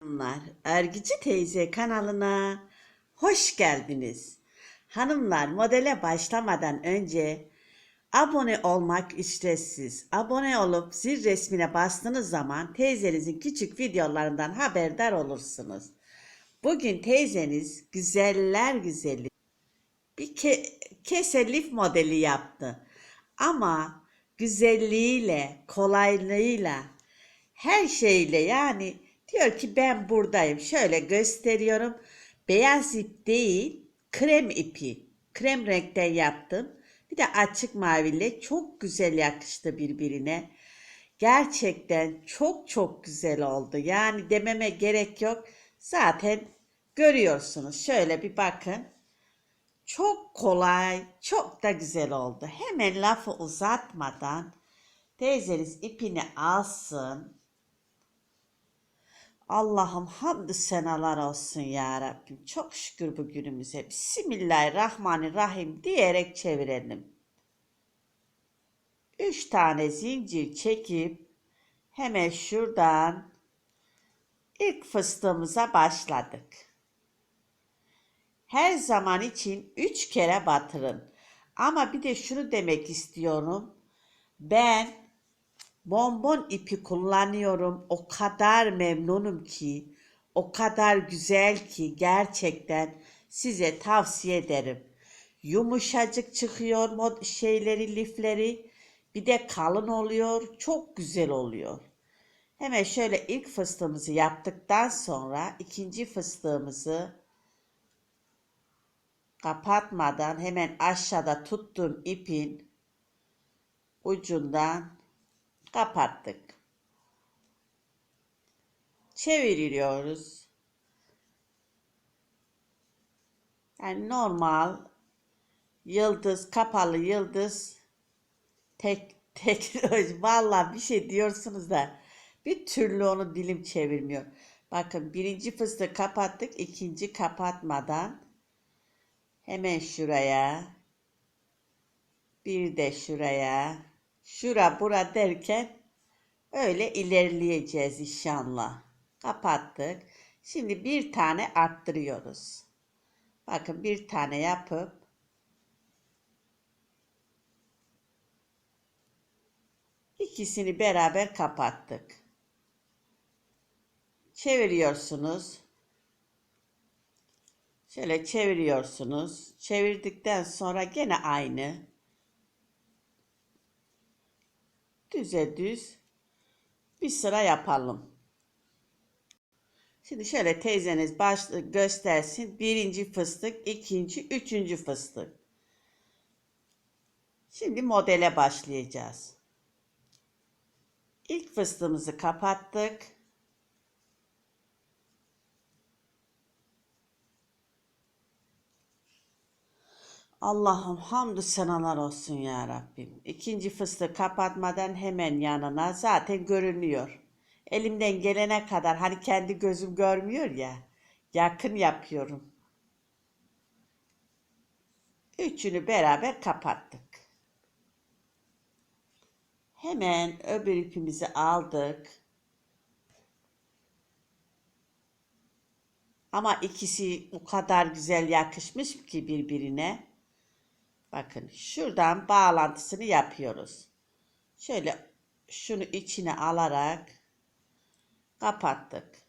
Hanımlar, Örgücü Teyze kanalına hoş geldiniz. Hanımlar, modele başlamadan önce abone olmak ücretsiz. Abone olup zil resmine bastığınız zaman teyzenizin küçük videolarından haberdar olursunuz. Bugün teyzeniz güzeller güzeli bir ke- kese lif modeli yaptı. Ama güzelliğiyle, kolaylığıyla, her şeyle yani diyor ki ben buradayım. Şöyle gösteriyorum. Beyaz ip değil, krem ipi. Krem renkten yaptım. Bir de açık maviyle çok güzel yakıştı birbirine. Gerçekten çok çok güzel oldu. Yani dememe gerek yok. Zaten görüyorsunuz. Şöyle bir bakın. Çok kolay, çok da güzel oldu. Hemen lafı uzatmadan teyzeniz ipini alsın. Allah'ım hamdü senalar olsun ya Rabbim. Çok şükür bugünümüze. Bismillahirrahmanirrahim diyerek çevirelim. Üç tane zincir çekip hemen şuradan ilk fıstığımıza başladık. Her zaman için üç kere batırın. Ama bir de şunu demek istiyorum. Ben bonbon ipi kullanıyorum. O kadar memnunum ki, o kadar güzel ki gerçekten size tavsiye ederim. Yumuşacık çıkıyor mod şeyleri, lifleri. Bir de kalın oluyor. Çok güzel oluyor. Hemen şöyle ilk fıstığımızı yaptıktan sonra ikinci fıstığımızı kapatmadan hemen aşağıda tuttuğum ipin ucundan kapattık. Çeviriyoruz. Yani normal yıldız, kapalı yıldız tek tek vallahi bir şey diyorsunuz da bir türlü onu dilim çevirmiyor. Bakın birinci fıstığı kapattık, ikinci kapatmadan hemen şuraya bir de şuraya şura bura derken öyle ilerleyeceğiz inşallah. Kapattık. Şimdi bir tane arttırıyoruz. Bakın bir tane yapıp ikisini beraber kapattık. Çeviriyorsunuz. Şöyle çeviriyorsunuz. Çevirdikten sonra gene aynı. Düze düz bir sıra yapalım. Şimdi şöyle teyzeniz baş, göstersin. Birinci fıstık, ikinci, üçüncü fıstık. Şimdi modele başlayacağız. İlk fıstığımızı kapattık. Allah'ım hamdü senalar olsun ya Rabbim. İkinci fıstığı kapatmadan hemen yanına zaten görünüyor. Elimden gelene kadar hani kendi gözüm görmüyor ya. Yakın yapıyorum. Üçünü beraber kapattık. Hemen öbür ipimizi aldık. Ama ikisi o kadar güzel yakışmış ki birbirine. Bakın şuradan bağlantısını yapıyoruz. Şöyle şunu içine alarak kapattık.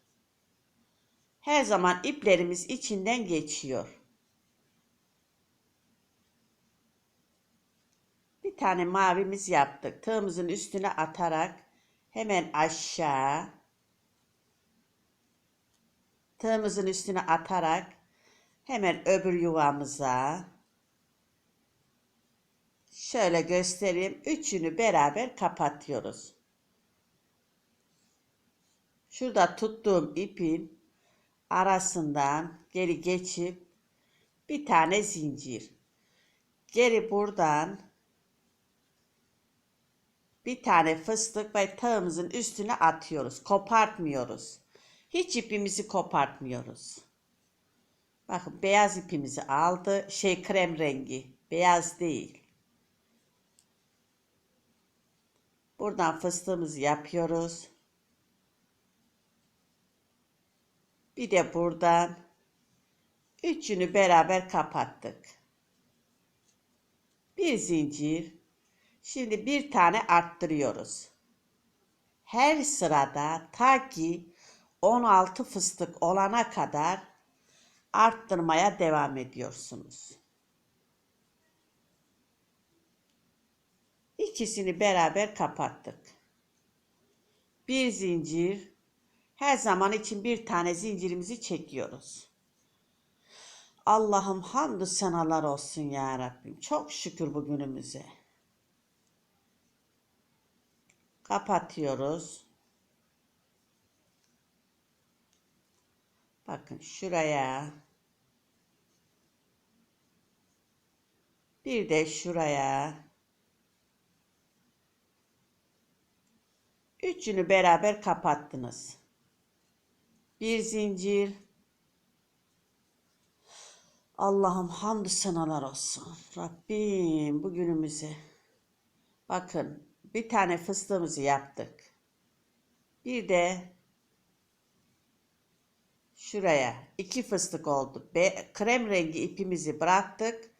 Her zaman iplerimiz içinden geçiyor. Bir tane mavimiz yaptık. Tığımızın üstüne atarak hemen aşağı tığımızın üstüne atarak hemen öbür yuvamıza şöyle göstereyim. Üçünü beraber kapatıyoruz. Şurada tuttuğum ipin arasından geri geçip bir tane zincir. Geri buradan bir tane fıstık ve tığımızın üstüne atıyoruz. Kopartmıyoruz. Hiç ipimizi kopartmıyoruz. Bakın beyaz ipimizi aldı. Şey krem rengi. Beyaz değil. Buradan fıstığımızı yapıyoruz. Bir de buradan. Üçünü beraber kapattık. Bir zincir. Şimdi bir tane arttırıyoruz. Her sırada ta ki 16 fıstık olana kadar arttırmaya devam ediyorsunuz. İkisini beraber kapattık. Bir zincir. Her zaman için bir tane zincirimizi çekiyoruz. Allah'ım hamdü senalar olsun ya Rabbim. Çok şükür bugünümüze. Kapatıyoruz. Bakın şuraya. Bir de şuraya. Üçünü beraber kapattınız. Bir zincir. Allah'ım hamdü senalar olsun. Rabbim bugünümüze. Bakın bir tane fıstığımızı yaptık. Bir de şuraya iki fıstık oldu. Be, krem rengi ipimizi bıraktık.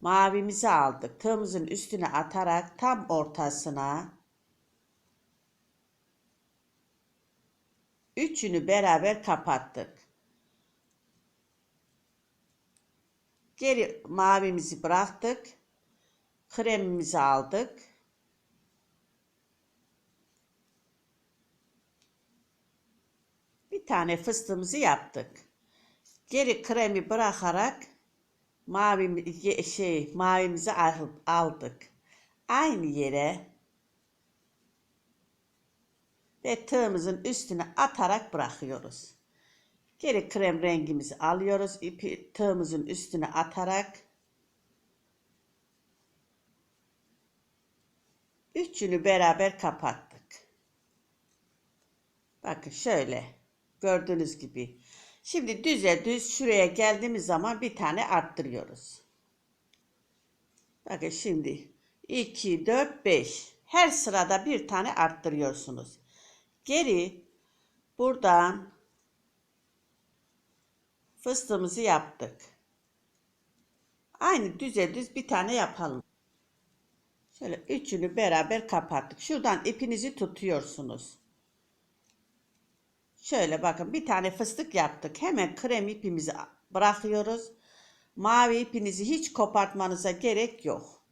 Mavimizi aldık. Tığımızın üstüne atarak tam ortasına Üçünü beraber kapattık. Geri mavimizi bıraktık. Kremimizi aldık. Bir tane fıstığımızı yaptık. Geri kremi bırakarak mavi şey mavimizi aldık. Aynı yere ve tığımızın üstüne atarak bırakıyoruz. Geri krem rengimizi alıyoruz. ipi tığımızın üstüne atarak üçünü beraber kapattık. Bakın şöyle gördüğünüz gibi. Şimdi düze düz şuraya geldiğimiz zaman bir tane arttırıyoruz. Bakın şimdi 2, 4, 5. Her sırada bir tane arttırıyorsunuz. Geri buradan fıstığımızı yaptık. Aynı düze düz bir tane yapalım. Şöyle üçünü beraber kapattık. Şuradan ipinizi tutuyorsunuz. Şöyle bakın bir tane fıstık yaptık. Hemen krem ipimizi bırakıyoruz. Mavi ipinizi hiç kopartmanıza gerek yok.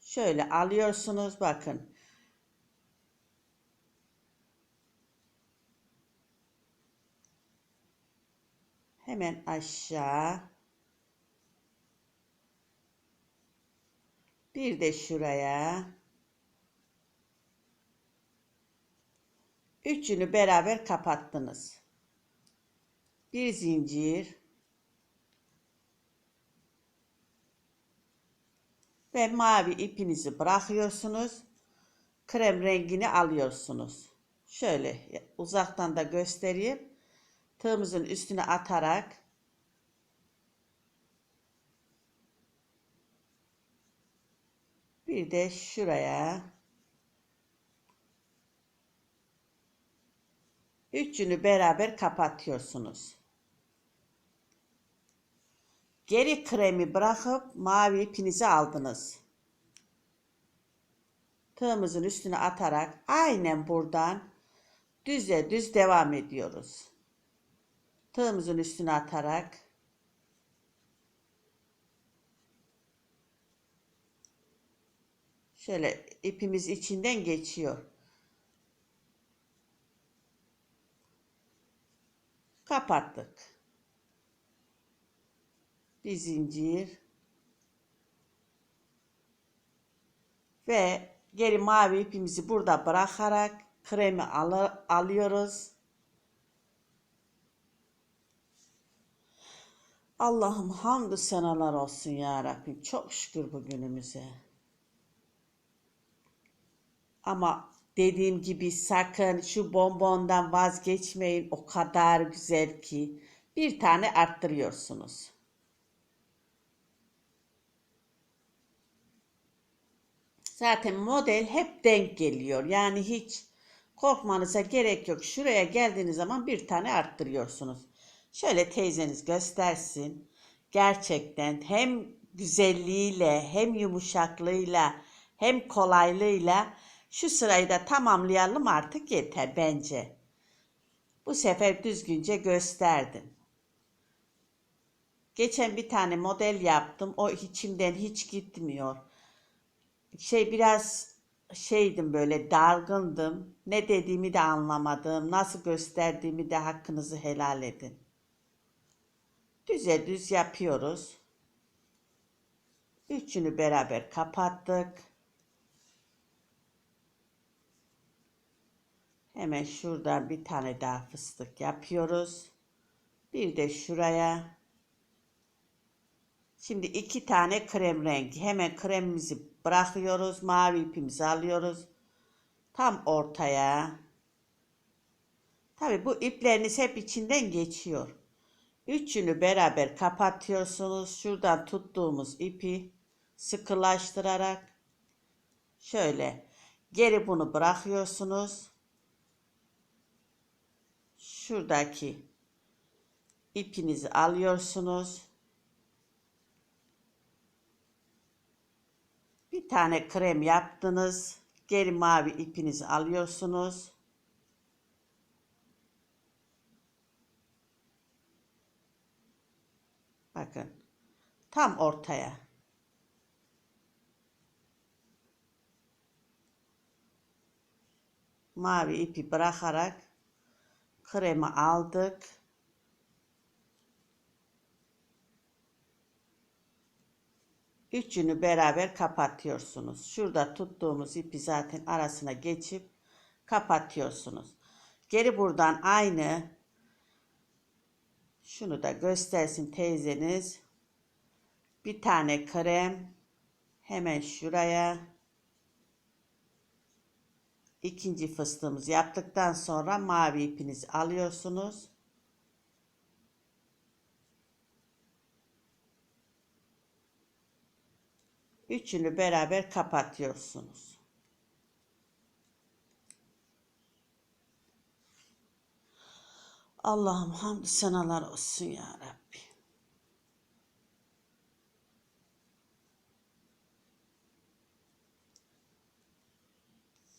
Şöyle alıyorsunuz bakın. Hemen aşağı. Bir de şuraya. Üçünü beraber kapattınız. Bir zincir. Ve mavi ipinizi bırakıyorsunuz. Krem rengini alıyorsunuz. Şöyle uzaktan da göstereyim tığımızın üstüne atarak bir de şuraya üçünü beraber kapatıyorsunuz. Geri kremi bırakıp mavi ipinizi aldınız. Tığımızın üstüne atarak aynen buradan düze düz devam ediyoruz tığımızın üstüne atarak şöyle ipimiz içinden geçiyor. Kapattık. Bir zincir ve geri mavi ipimizi burada bırakarak kremi al alıyoruz. Allah'ım hamdü senalar olsun ya Rabbim. Çok şükür bugünümüze. Ama dediğim gibi sakın şu bonbondan vazgeçmeyin. O kadar güzel ki. Bir tane arttırıyorsunuz. Zaten model hep denk geliyor. Yani hiç Korkmanıza gerek yok. Şuraya geldiğiniz zaman bir tane arttırıyorsunuz. Şöyle teyzeniz göstersin. Gerçekten hem güzelliğiyle hem yumuşaklığıyla hem kolaylığıyla şu sırayı da tamamlayalım artık yeter bence. Bu sefer düzgünce gösterdim. Geçen bir tane model yaptım. O içimden hiç gitmiyor. Şey biraz şeydim böyle dargındım. Ne dediğimi de anlamadım. Nasıl gösterdiğimi de hakkınızı helal edin. Düze düz yapıyoruz. Üçünü beraber kapattık. Hemen şuradan bir tane daha fıstık yapıyoruz. Bir de şuraya. Şimdi iki tane krem rengi. Hemen kremimizi bırakıyoruz. Mavi ipimizi alıyoruz. Tam ortaya. Tabi bu ipleriniz hep içinden geçiyor. Üçünü beraber kapatıyorsunuz. Şuradan tuttuğumuz ipi sıkılaştırarak şöyle geri bunu bırakıyorsunuz. Şuradaki ipinizi alıyorsunuz. Bir tane krem yaptınız. Geri mavi ipinizi alıyorsunuz. Bakın. Tam ortaya. Mavi ipi bırakarak kremi aldık. Üçünü beraber kapatıyorsunuz. Şurada tuttuğumuz ipi zaten arasına geçip kapatıyorsunuz. Geri buradan aynı şunu da göstersin teyzeniz. Bir tane krem hemen şuraya ikinci fıstığımızı yaptıktan sonra mavi ipinizi alıyorsunuz. Üçünü beraber kapatıyorsunuz. Allah'ım hamdü senalar olsun ya Rabbi.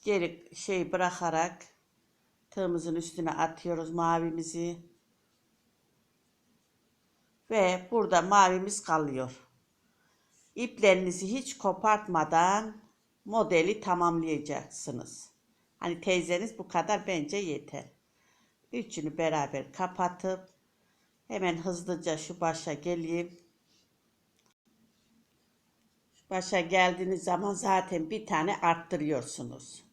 Geri şey bırakarak tığımızın üstüne atıyoruz mavimizi. Ve burada mavimiz kalıyor. İplerinizi hiç kopartmadan modeli tamamlayacaksınız. Hani teyzeniz bu kadar bence yeter. Üçünü beraber kapatıp hemen hızlıca şu başa geleyim. Şu başa geldiğiniz zaman zaten bir tane arttırıyorsunuz.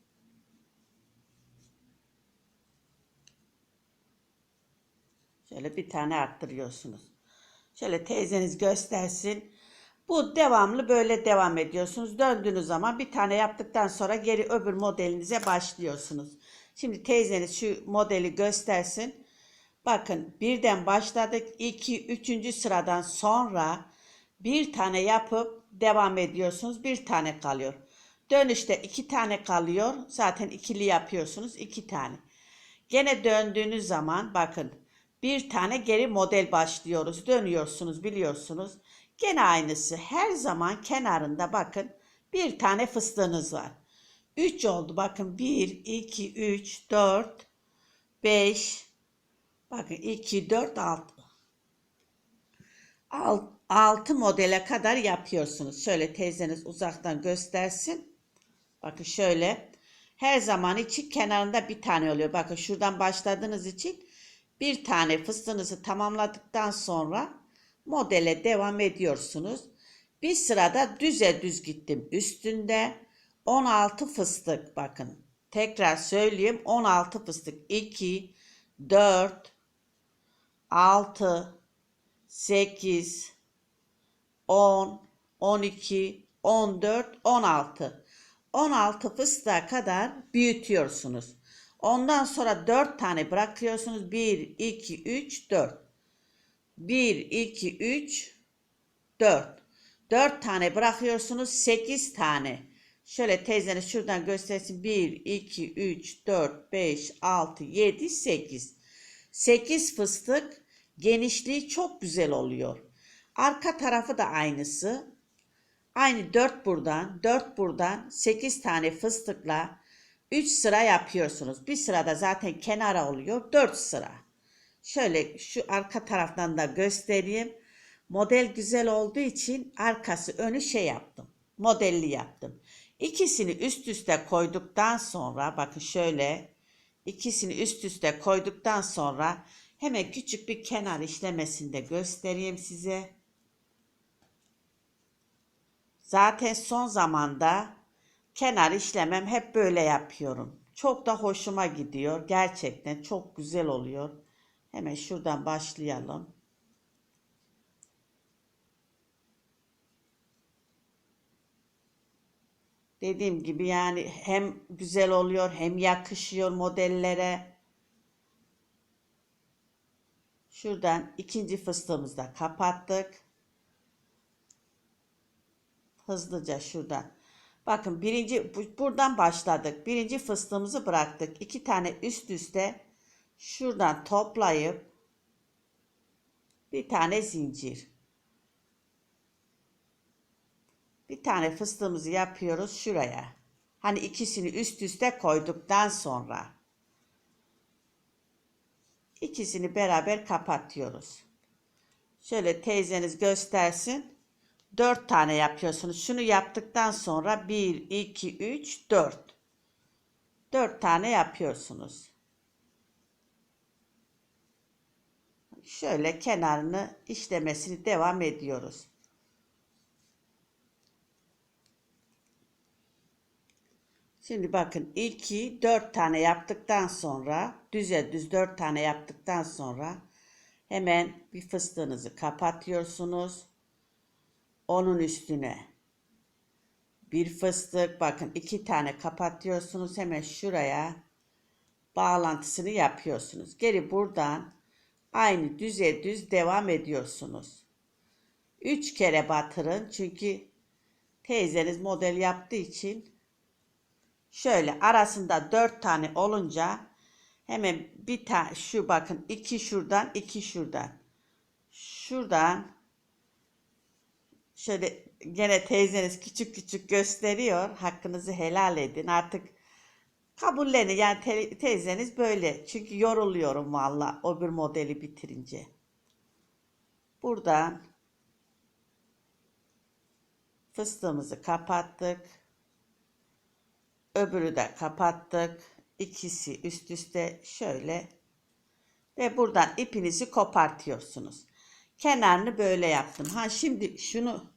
Şöyle bir tane arttırıyorsunuz. Şöyle teyzeniz göstersin. Bu devamlı böyle devam ediyorsunuz. Döndüğünüz zaman bir tane yaptıktan sonra geri öbür modelinize başlıyorsunuz. Şimdi teyzeniz şu modeli göstersin. Bakın birden başladık. 2, 3. sıradan sonra bir tane yapıp devam ediyorsunuz. Bir tane kalıyor. Dönüşte iki tane kalıyor. Zaten ikili yapıyorsunuz. iki tane. Gene döndüğünüz zaman bakın bir tane geri model başlıyoruz. Dönüyorsunuz biliyorsunuz. Gene aynısı. Her zaman kenarında bakın bir tane fıstığınız var. 3 oldu. Bakın 1, 2, 3, 4, 5. Bakın 2, 4, 6. 6 modele kadar yapıyorsunuz. Şöyle teyzeniz uzaktan göstersin. Bakın şöyle. Her zaman için kenarında bir tane oluyor. Bakın şuradan başladığınız için bir tane fıstığınızı tamamladıktan sonra modele devam ediyorsunuz. Bir sırada düze düz gittim. Üstünde 16 fıstık bakın. Tekrar söyleyeyim 16 fıstık. 2, 4, 6, 8, 10, 12, 14, 16. 16 fıstığa kadar büyütüyorsunuz. Ondan sonra 4 tane bırakıyorsunuz. 1, 2, 3, 4. 1, 2, 3, 4. 4 tane bırakıyorsunuz. 8 tane Şöyle teyzeniz şuradan göstersin. 1, 2, 3, 4, 5, 6, 7, 8. 8 fıstık genişliği çok güzel oluyor. Arka tarafı da aynısı. Aynı 4 buradan, 4 buradan 8 tane fıstıkla 3 sıra yapıyorsunuz. Bir sırada zaten kenara oluyor. 4 sıra. Şöyle şu arka taraftan da göstereyim. Model güzel olduğu için arkası önü şey yaptım. Modelli yaptım. İkisini üst üste koyduktan sonra bakın şöyle ikisini üst üste koyduktan sonra hemen küçük bir kenar işlemesini de göstereyim size. Zaten son zamanda kenar işlemem hep böyle yapıyorum. Çok da hoşuma gidiyor. Gerçekten çok güzel oluyor. Hemen şuradan başlayalım. Dediğim gibi yani hem güzel oluyor hem yakışıyor modellere. Şuradan ikinci fıstığımızı da kapattık. Hızlıca şuradan. Bakın birinci bu- buradan başladık. Birinci fıstığımızı bıraktık. İki tane üst üste şuradan toplayıp bir tane zincir. Bir tane fıstığımızı yapıyoruz şuraya. Hani ikisini üst üste koyduktan sonra ikisini beraber kapatıyoruz. Şöyle teyzeniz göstersin. 4 tane yapıyorsunuz. Şunu yaptıktan sonra 1, 2, 3, 4. 4 tane yapıyorsunuz. Şöyle kenarını işlemesini devam ediyoruz. Şimdi bakın ilki 4 tane yaptıktan sonra düze düz 4 tane yaptıktan sonra hemen bir fıstığınızı kapatıyorsunuz. Onun üstüne bir fıstık bakın iki tane kapatıyorsunuz hemen şuraya bağlantısını yapıyorsunuz. Geri buradan aynı düze düz devam ediyorsunuz. Üç kere batırın çünkü teyzeniz model yaptığı için şöyle arasında dört tane olunca hemen bir tane şu bakın iki şuradan iki şuradan şuradan şöyle gene teyzeniz küçük küçük gösteriyor. Hakkınızı helal edin. Artık kabullenin. Yani te- teyzeniz böyle. Çünkü yoruluyorum valla o bir modeli bitirince. Buradan fıstığımızı kapattık. Öbürü de kapattık. İkisi üst üste şöyle ve buradan ipinizi kopartıyorsunuz. Kenarını böyle yaptım. Ha şimdi şunu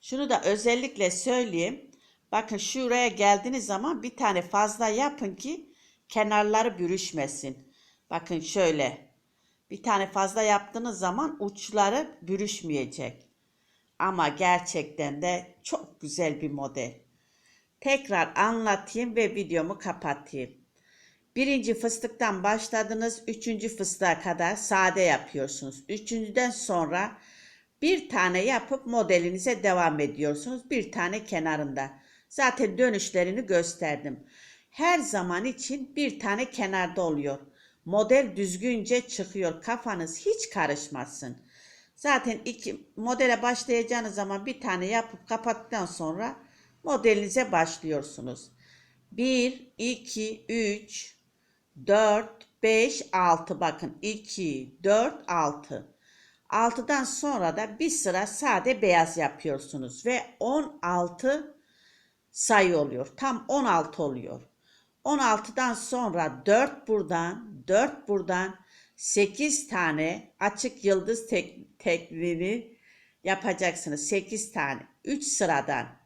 şunu da özellikle söyleyeyim. Bakın şuraya geldiğiniz zaman bir tane fazla yapın ki kenarları bürüşmesin. Bakın şöyle. Bir tane fazla yaptığınız zaman uçları bürüşmeyecek. Ama gerçekten de çok güzel bir model. Tekrar anlatayım ve videomu kapatayım. Birinci fıstıktan başladınız. Üçüncü fıstığa kadar sade yapıyorsunuz. Üçüncüden sonra bir tane yapıp modelinize devam ediyorsunuz. Bir tane kenarında. Zaten dönüşlerini gösterdim. Her zaman için bir tane kenarda oluyor. Model düzgünce çıkıyor. Kafanız hiç karışmasın. Zaten iki modele başlayacağınız zaman bir tane yapıp kapattıktan sonra modelinize başlıyorsunuz. 1, 2, 3, 4, 5, 6 bakın 2, 4, 6. 6'dan sonra da bir sıra sade beyaz yapıyorsunuz ve 16 sayı oluyor. Tam 16 oluyor. 16'dan sonra 4 buradan, 4 buradan 8 tane açık yıldız tek, tekniğini yapacaksınız. 8 tane. 3 sıradan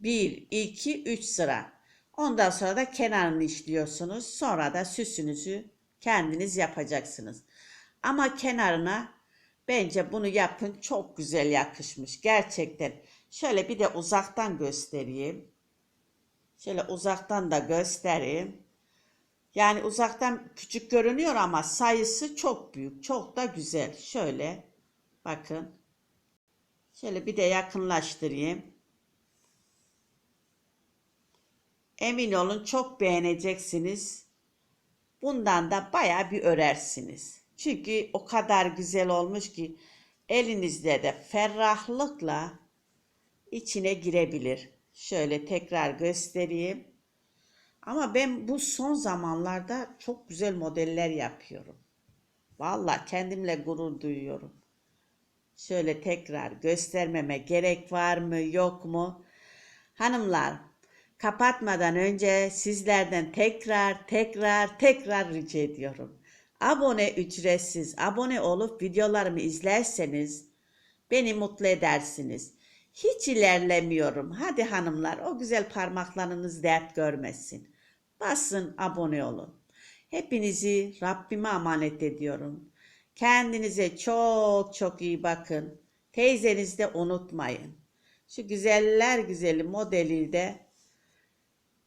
1, 2, 3 sıra. Ondan sonra da kenarını işliyorsunuz. Sonra da süsünüzü kendiniz yapacaksınız. Ama kenarına bence bunu yapın. Çok güzel yakışmış. Gerçekten. Şöyle bir de uzaktan göstereyim. Şöyle uzaktan da göstereyim. Yani uzaktan küçük görünüyor ama sayısı çok büyük. Çok da güzel. Şöyle bakın. Şöyle bir de yakınlaştırayım. Emin olun çok beğeneceksiniz. Bundan da baya bir örersiniz. Çünkü o kadar güzel olmuş ki elinizde de ferahlıkla içine girebilir. Şöyle tekrar göstereyim. Ama ben bu son zamanlarda çok güzel modeller yapıyorum. Vallahi kendimle gurur duyuyorum. Şöyle tekrar göstermeme gerek var mı yok mu? Hanımlar kapatmadan önce sizlerden tekrar tekrar tekrar rica ediyorum. Abone ücretsiz. Abone olup videolarımı izlerseniz beni mutlu edersiniz. Hiç ilerlemiyorum. Hadi hanımlar o güzel parmaklarınız dert görmesin. Basın abone olun. Hepinizi Rabbime emanet ediyorum. Kendinize çok çok iyi bakın. Teyzenizi de unutmayın. Şu güzeller güzeli modeli de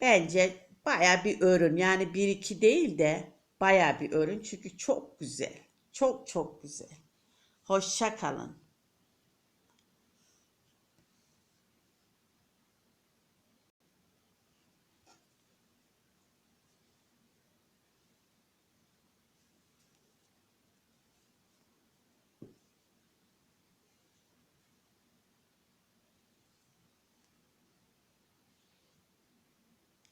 bence baya bir örün. Yani bir iki değil de baya bir örün. Çünkü çok güzel. Çok çok güzel. Hoşça kalın.